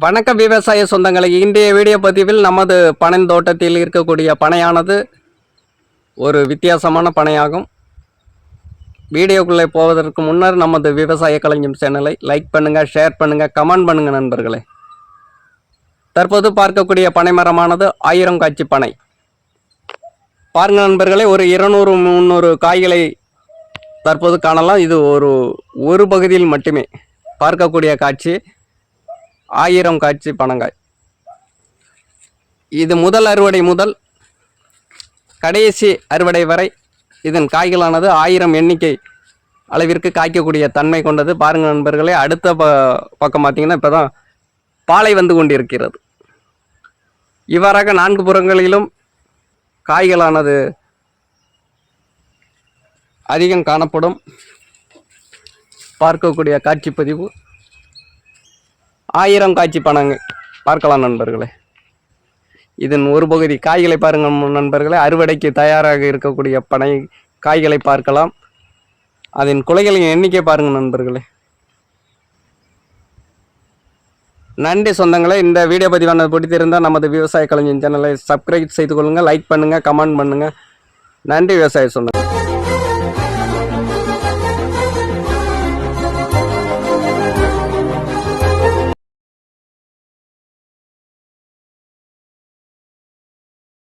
வணக்க விவசாய சொந்தங்களை இன்றைய வீடியோ பதிவில் நமது பனைந்தோட்டத்தில் இருக்கக்கூடிய பனையானது ஒரு வித்தியாசமான பனையாகும். வீடியோக்குள்ளே போவதற்கு முன்னர் நமது விவசாய கலைஞம் சேனலை லைக் பண்ணுங்கள் ஷேர் பண்ணுங்கள் கமெண்ட் பண்ணுங்கள் நண்பர்களே. தற்போது பார்க்கக்கூடிய பனை மரமானது ஆயிரம் காட்சி பனை. பாருங்கள் நண்பர்களே ஒரு இருநூறு முந்நூறு காய்களை தற்போது காணலாம். இது ஒரு ஒரு பகுதியில் மட்டுமே பார்க்கக்கூடிய காட்சி. ஆயிரம் காட்சி பனங்காய் இது முதல் அறுவடை முதல் கடைசி அறுவடை வரை இதன் காய்களானது ஆயிரம் எண்ணிக்கை அளவிற்கு காய்க்கக்கூடிய தன்மை கொண்டது. பாருங்கள் நண்பர்களே அடுத்த ப பக்கம் பார்த்தீங்கன்னா இப்போ தான் பாலை வந்து கொண்டிருக்கிறது. இவ்வாறாக நான்கு புறங்களிலும் காய்களானது அதிகம் காணப்படும். பார்க்கக்கூடிய காட்சி பதிவு ஆயிரம் காட்சி பணங்க பார்க்கலாம் நண்பர்களே. இதன் ஒரு பகுதி காய்களை பாருங்கள் நண்பர்களே. அறுவடைக்கு தயாராக இருக்கக்கூடிய பனை காய்களை பார்க்கலாம். அதன் குலைகளின் எண்ணிக்கை பாருங்கள் நண்பர்களே. நன்றி சொந்தங்களே. இந்த வீடியோ பதிவானது பிடித்திருந்தால் நமது விவசாய கலைஞர் சேனலை சப்ஸ்கிரைப் செய்து கொள்ளுங்கள் லைக் பண்ணுங்கள் கமெண்ட் பண்ணுங்கள். நன்றி விவசாய சொந்தங்கள்.